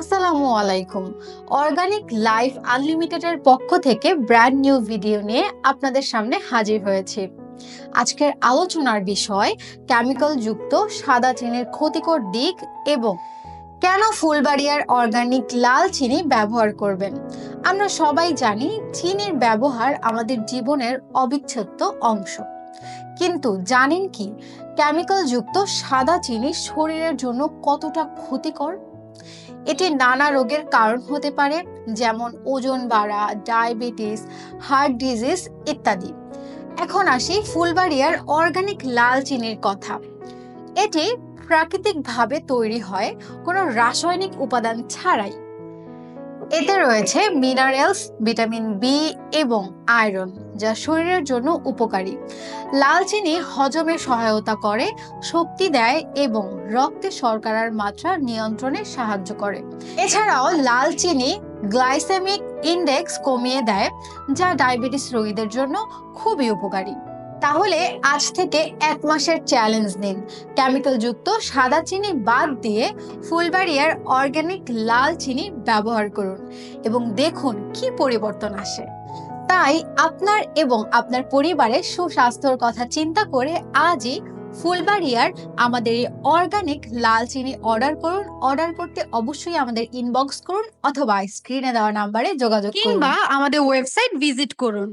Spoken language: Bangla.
আসসালামু আলাইকুম। অর্গানিক লাইফ আনলিমিটেডের পক্ষ থেকে ব্র্যান্ড নিউ ভিডিও নিয়ে আপনাদের সামনে হাজির হয়েছি। আজকের আলোচনার বিষয় কেমিক্যাল যুক্ত সাদা চিনির ক্ষতিকর দিক এবং কেন ফুলবাড়িয়ার অর্গানিক লাল চিনি ব্যবহার করবেন? আমরা সবাই জানি চিনির ব্যবহার আমাদের জীবনের অবিচ্ছেদ্য অংশ। কিন্তু জানেন কি কেমিক্যাল যুক্ত সাদা চিনি শরীরের জন্য কতটা ক্ষতিকর? এটি নানা রোগের কারণ হতে পারে, যেমন ওজন বাড়া, ডায়াবেটিস, হার্ট ডিজিজ ইত্যাদি। এখন আসি ফুলবাড়িয়ার অর্গানিক লাল চিনির কথা। এটি প্রাকৃতিকভাবে তৈরি হয়, কোনো রাসায়নিক উপাদান ছাড়াই। এতে রয়েছে মিনারেলস, ভিটামিন বি এবং আয়রন, যা শরীরের জন্য উপকারী। লাল চিনি হজমে সহায়তা করে, শক্তি দেয় এবং রক্তে শর্করার মাত্রা নিয়ন্ত্রণে সাহায্য করে। এছাড়াও লাল চিনি গ্লাইসেমিক ইন্ডেক্স কমিয়ে দেয়, যা ডায়াবেটিস রোগীদের জন্য খুবই উপকারী। তাহলে আজ থেকে এক মাসের চ্যালেঞ্জ নিন। কেমিক্যাল যুক্ত সাদা চিনি বাদ দিয়ে ফুলবাড়িয়ার অর্গানিক লাল চিনি ব্যবহার করুন এবং দেখুন কি পরিবর্তন আসে। তাই আপনার এবং আপনার পরিবারের সুস্বাস্থ্যর কথা চিন্তা করে আজই ফুলবাড়িয়ার আমাদের এই অর্গানিক লাল চিনি অর্ডার করুন। অর্ডার করতে অবশ্যই আমাদের ইনবক্স করুন অথবা স্ক্রিনে দেওয়া নাম্বারে যোগাযোগ করুন। কিংবা আমাদের ওয়েবসাইট ভিজিট করুন।